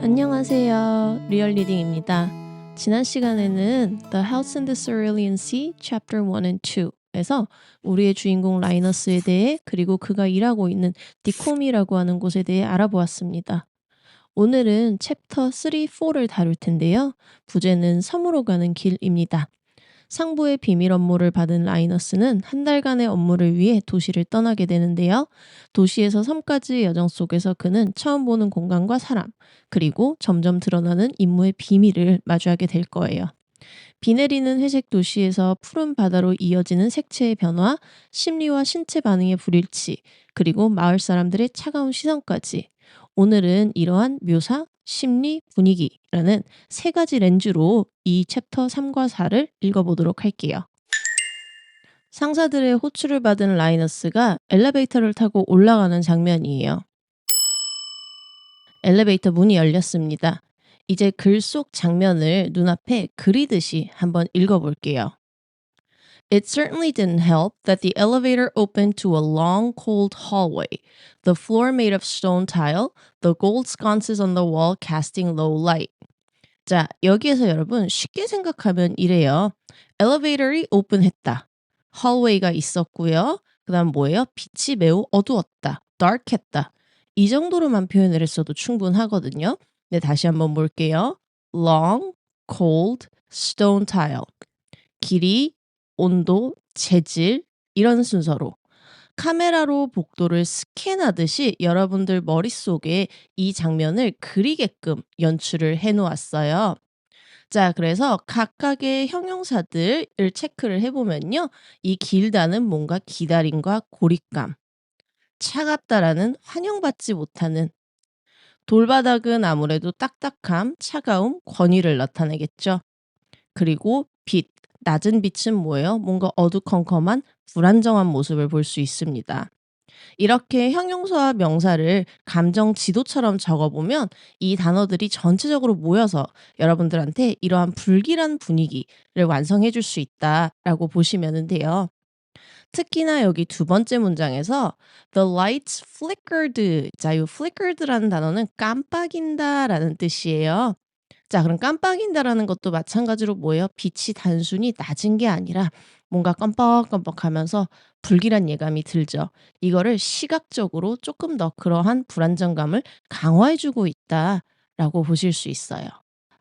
안녕하세요. 리얼 리딩입니다. 지난 시간에는 The House in the Cerulean Sea Chapter 1 and 2에서 우리의 주인공 라이너스에 대해 그리고 그가 일하고 있는 디코미라고 하는 곳에 대해 알아보았습니다. 오늘은 챕터 3, 4를 다룰 텐데요. 부제는 섬으로 가는 길입니다. 상부의 비밀 업무를 받은 라이너스는 한 달간의 업무를 위해 도시를 떠나게 되는데요. 도시에서 섬까지의 여정 속에서 그는 처음 보는 공간과 사람, 그리고 점점 드러나는 임무의 비밀을 마주하게 될 거예요. 비 내리는 회색 도시에서 푸른 바다로 이어지는 색채의 변화, 심리와 신체 반응의 불일치, 그리고 마을 사람들의 차가운 시선까지. 오늘은 이러한 묘사, 심리, 분위기라는 세 가지 렌즈로 이 챕터 3과 4를 읽어보도록 할게요. 상사들의 호출을 받은 라이너스가 엘리베이터를 타고 올라가는 장면이에요. 엘리베이터 문이 열렸습니다. 이제 글 속 장면을 눈앞에 그리듯이 한번 읽어볼게요. It certainly didn't help that the elevator opened to a long, cold hallway, the floor made of stone tile, the gold sconces on the wall casting low light. 자, 여기에서 여러분 쉽게 생각하면 이래요. 엘리베이터이 오픈했다. hallway가 있었고요. 그 다음 뭐예요? 빛이 매우 어두웠다. dark했다. 이 정도로만 표현을 했어도 충분하거든요. 네, 다시 한번 볼게요. long, cold, stone tile. 길이, 온도, 재질 이런 순서로 카메라로 복도를 스캔하듯이 여러분들 머릿속에 이 장면을 그리게끔 연출을 해 놓았어요. 자, 그래서 각각의 형용사들을 체크를 해보면요. 이 길다는 뭔가 기다림과 고립감. 차갑다라는 환영받지 못하는 돌바닥은 아무래도 딱딱함, 차가움, 권위를 나타내겠죠. 그리고 빛, 낮은 빛은 뭐예요? 뭔가 어두컴컴한 불안정한 모습을 볼 수 있습니다. 이렇게 형용사와 명사를 감정 지도처럼 적어보면 이 단어들이 전체적으로 모여서 여러분들한테 이러한 불길한 분위기를 완성해 줄 수 있다라고 보시면 돼요. 특히나 여기 두 번째 문장에서 the lights flickered. 자, 이 flickered라는 단어는 깜빡인다라는 뜻이에요. 자, 그럼 깜빡인다라는 것도 마찬가지로 뭐예요? 빛이 단순히 낮은 게 아니라 뭔가 깜빡깜빡하면서 불길한 예감이 들죠. 이거를 시각적으로 조금 더 그러한 불안정감을 강화해주고 있다라고 보실 수 있어요.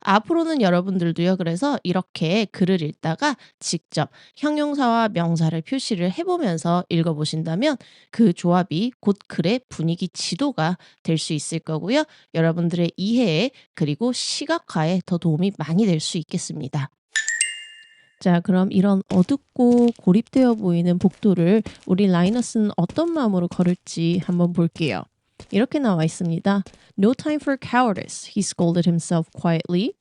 앞으로는 여러분들도요. 그래서 이렇게 글을 읽다가 직접 형용사와 명사를 표시를 해보면서 읽어보신다면 그 조합이 곧 글의 분위기 지도가 될 수 있을 거고요. 여러분들의 이해에 그리고 시각화에 더 도움이 많이 될 수 있겠습니다. 자, 그럼 이런 어둡고 고립되어 보이는 복도를 우리 라이너스는 어떤 마음으로 걸을지 한번 볼게요. 이렇게 나와 있습니다. No time for cowardice, he scolded himself quietly.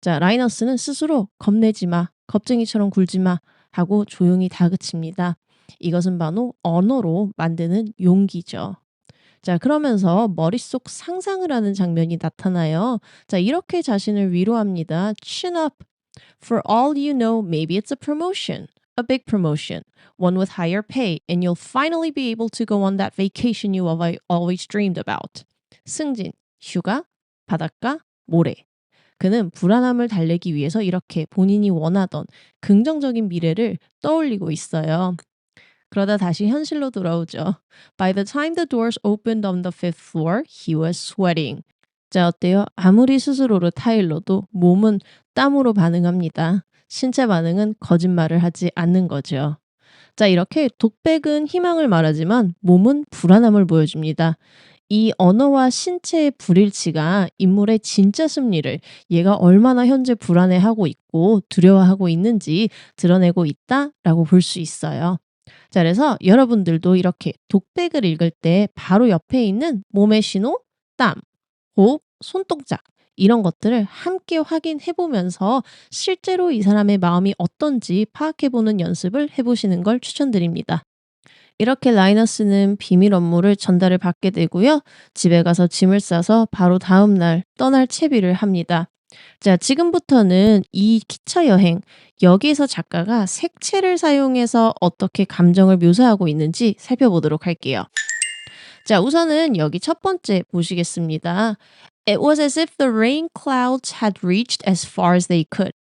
자, 라이너스는 스스로 겁내지 마, 겁쟁이처럼 굴지 마 하고 조용히 다그칩니다. 이것은 바로 언어로 만드는 용기죠. 자, 그러면서 머릿속 상상을 하는 장면이 나타나요. 자, 이렇게 자신을 위로합니다. Chin up. For all you know, maybe it's a promotion. A big promotion. One with higher pay. And you'll finally be able to go on that vacation you have always dreamed about. 승진, 휴가, 바닷가, 모래. 그는 불안함을 달래기 위해서 이렇게 본인이 원하던 긍정적인 미래를 떠올리고 있어요. 그러다 다시 현실로 돌아오죠. By the time the doors opened on the fifth floor, he was sweating. 자, 어때요? 아무리 스스로를 타일러도 몸은 땀으로 반응합니다. 신체 반응은 거짓말을 하지 않는 거죠. 자, 이렇게 독백은 희망을 말하지만 몸은 불안함을 보여줍니다. 이 언어와 신체의 불일치가 인물의 진짜 심리를 얘가 얼마나 현재 불안해하고 있고 두려워하고 있는지 드러내고 있다라고 볼 수 있어요. 자, 그래서 여러분들도 이렇게 독백을 읽을 때 바로 옆에 있는 몸의 신호, 땀, 호흡, 손동작 이런 것들을 함께 확인해 보면서 실제로 이 사람의 마음이 어떤지 파악해 보는 연습을 해 보시는 걸 추천드립니다. 이렇게 라이너스는 비밀 업무를 전달을 받게 되고요. 집에 가서 짐을 싸서 바로 다음 날 떠날 채비를 합니다. 자, 지금부터는 이 기차 여행, 여기에서 작가가 색채를 사용해서 어떻게 감정을 묘사하고 있는지 살펴보도록 할게요. 자, 우선은 여기 첫 번째 보시겠습니다. It was as if the rain clouds had reached as far as they could.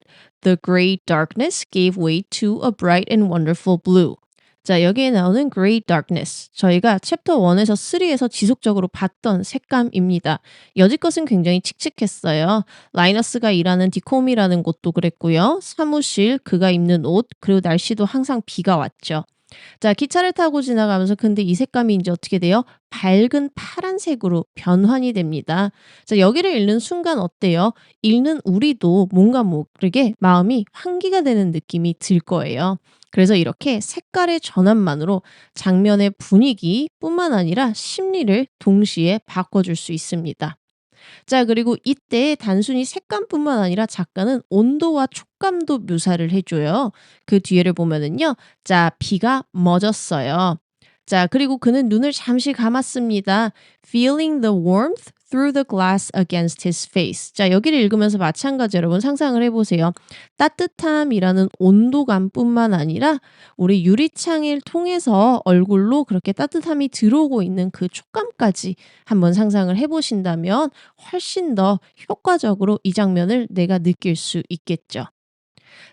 The gray darkness gave way to a bright and wonderful blue. 자, 여기에 나오는 gray darkness. 저희가 챕터 1에서 3에서 지속적으로 봤던 색감입니다. 여지껏은 굉장히 칙칙했어요. 라이너스가 일하는 디콤이라는 곳도 그랬고요. 사무실, 그가 입는 옷, 그리고 날씨도 항상 비가 왔죠. 자, 기차를 타고 지나가면서 근데 이 색감이 이제 어떻게 돼요? 밝은 파란색으로 변환이 됩니다. 자, 여기를 읽는 순간 어때요? 읽는 우리도 뭔가 모르게 마음이 환기가 되는 느낌이 들 거예요. 그래서 이렇게 색깔의 전환만으로 장면의 분위기뿐만 아니라 심리를 동시에 바꿔줄 수 있습니다. 자, 그리고 이때 단순히 색감뿐만 아니라 작가는 온도와 촉감도 묘사를 해줘요. 그 뒤에를 보면은요. 자, 비가 멎었어요. 자, 그리고 그는 눈을 잠시 감았습니다. Feeling the warmth through the glass against his face. 자, 여기를 읽으면서 마찬가지 여러분 상상을 해보세요. 따뜻함이라는 온도감뿐만 아니라 우리 유리창을 통해서 얼굴로 그렇게 따뜻함이 들어오고 있는 그 촉감까지 한번 상상을 해보신다면 훨씬 더 효과적으로 이 장면을 내가 느낄 수 있겠죠.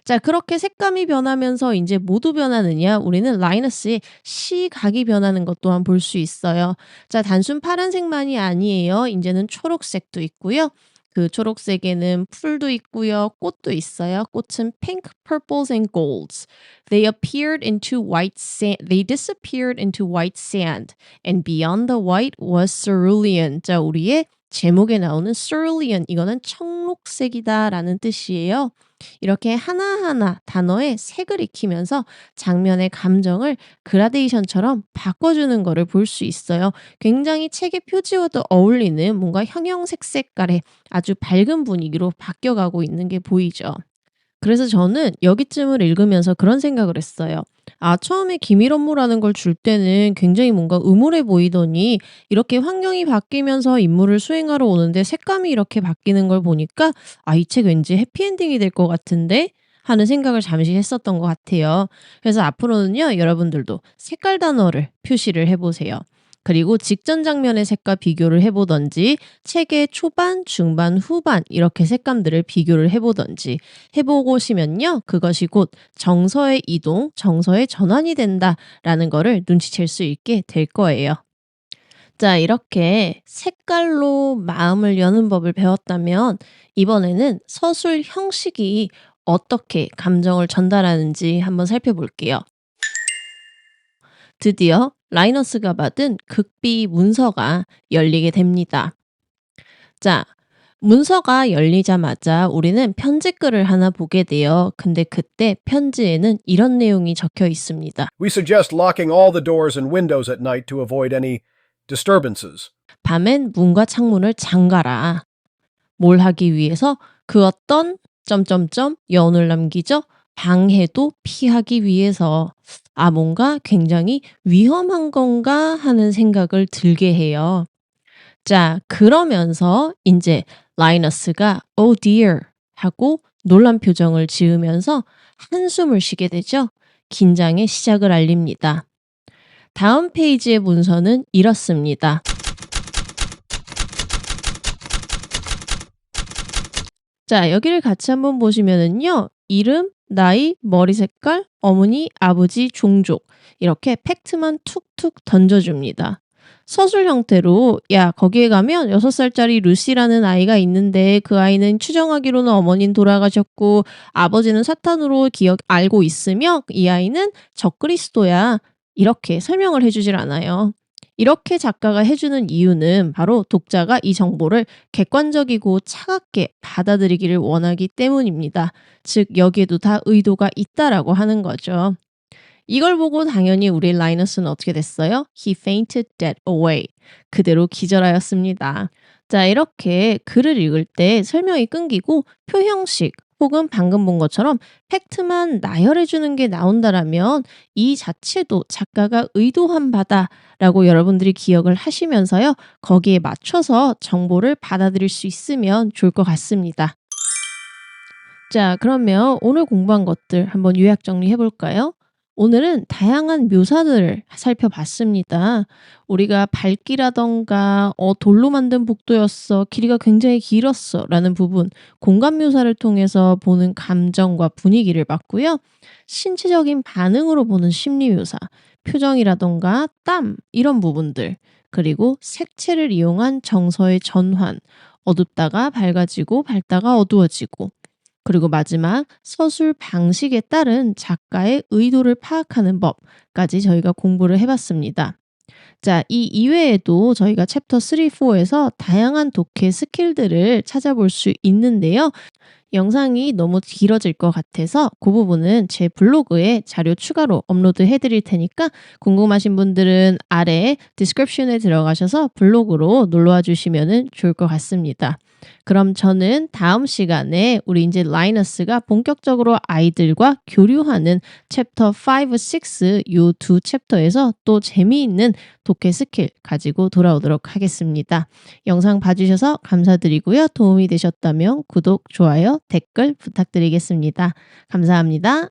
자, 그렇게 색감이 변하면서 이제 모두 변하느냐? 우리는 라이너스의 시각이 변하는 것 또한 볼 수 있어요. 자, 단순 파란색만이 아니에요. 이제는 초록색도 있고요. 그 초록색에는 풀도 있고요. 꽃도 있어요. 꽃은 pink, purples and golds. They appeared into white sand. They disappeared into white sand. And beyond the white was cerulean. 자, 우리의 제목에 나오는 cerulean 이거는 청록색이다라는 뜻이에요. 이렇게 하나하나 단어에 색을 익히면서 장면의 감정을 그라데이션처럼 바꿔주는 거를 볼수 있어요. 굉장히 책의 표지와도 어울리는 뭔가 형형색 색깔의 아주 밝은 분위기로 바뀌어가고 있는 게 보이죠. 그래서 저는 여기쯤을 읽으면서 그런 생각을 했어요. 아, 처음에 기밀 업무라는 걸 줄 때는 굉장히 뭔가 음울해 보이더니 이렇게 환경이 바뀌면서 임무를 수행하러 오는데 색감이 이렇게 바뀌는 걸 보니까 아, 이 책 왠지 해피엔딩이 될 것 같은데 하는 생각을 잠시 했었던 것 같아요. 그래서 앞으로는요, 여러분들도 색깔 단어를 표시를 해보세요. 그리고 직전 장면의 색과 비교를 해보던지 책의 초반, 중반, 후반 이렇게 색감들을 비교를 해보던지 해보고시면요. 그것이 곧 정서의 이동, 정서의 전환이 된다라는 거를 눈치챌 수 있게 될 거예요. 자, 이렇게 색깔로 마음을 여는 법을 배웠다면 이번에는 서술 형식이 어떻게 감정을 전달하는지 한번 살펴볼게요. 드디어 라이너스가 받은 극비 문서가 열리게 됩니다. 자, 문서가 열리자마자 우리는 편지글을 하나 보게 돼요. 근데 그때 편지에는 이런 내용이 적혀 있습니다. We suggest locking all the doors and windows at night to avoid any disturbances. 밤엔 문과 창문을 잠가라. 뭘 하기 위해서 그 어떤 점점점 여운을 남기죠. 방해도 피하기 위해서 아 뭔가 굉장히 위험한 건가 하는 생각을 들게 해요. 자, 그러면서 이제 라이너스가 oh dear 하고 놀란 표정을 지으면서 한숨을 쉬게 되죠. 긴장의 시작을 알립니다. 다음 페이지의 문서는 이렇습니다. 자, 여기를 같이 한번 보시면은요. 이름, 나이, 머리 색깔, 어머니, 아버지, 종족 이렇게 팩트만 툭툭 던져줍니다. 서술 형태로 야 거기에 가면 6살짜리 루시라는 아이가 있는데 그 아이는 추정하기로는 어머니는 돌아가셨고 아버지는 사탄으로 기억 알고 있으며 이 아이는 적그리스도야 이렇게 설명을 해주질 않아요. 이렇게 작가가 해주는 이유는 바로 독자가 이 정보를 객관적이고 차갑게 받아들이기를 원하기 때문입니다. 즉 여기에도 다 의도가 있다라고 하는 거죠. 이걸 보고 당연히 우리 라이너스는 어떻게 됐어요? He fainted dead away. 그대로 기절하였습니다. 자, 이렇게 글을 읽을 때 설명이 끊기고 표형식 혹은 방금 본 것처럼 팩트만 나열해 주는 게 나온다라면 이 자체도 작가가 의도한 바다라고 여러분들이 기억을 하시면서요. 거기에 맞춰서 정보를 받아들일 수 있으면 좋을 것 같습니다. 자, 그러면 오늘 공부한 것들 한번 요약 정리해 볼까요? 오늘은 다양한 묘사들을 살펴봤습니다. 우리가 밝기라던가 어, 돌로 만든 복도였어, 길이가 굉장히 길었어 라는 부분, 공간 묘사를 통해서 보는 감정과 분위기를 봤고요. 신체적인 반응으로 보는 심리 묘사, 표정이라던가 땀 이런 부분들, 그리고 색채를 이용한 정서의 전환, 어둡다가 밝아지고 밝다가 어두워지고 그리고 마지막 서술 방식에 따른 작가의 의도를 파악하는 법까지 저희가 공부를 해봤습니다. 자, 이 이외에도 저희가 챕터 3, 4에서 다양한 독해 스킬들을 찾아볼 수 있는데요. 영상이 너무 길어질 것 같아서 그 부분은 제 블로그에 자료 추가로 업로드 해드릴 테니까 궁금하신 분들은 아래 디스크립션에 들어가셔서 블로그로 놀러와 주시면 좋을 것 같습니다. 그럼 저는 다음 시간에 우리 이제 라이너스가 본격적으로 아이들과 교류하는 챕터 5, 6 요 두 챕터에서 또 재미있는 독해 스킬 가지고 돌아오도록 하겠습니다. 영상 봐주셔서 감사드리고요. 도움이 되셨다면 구독, 좋아요, 댓글 부탁드리겠습니다. 감사합니다.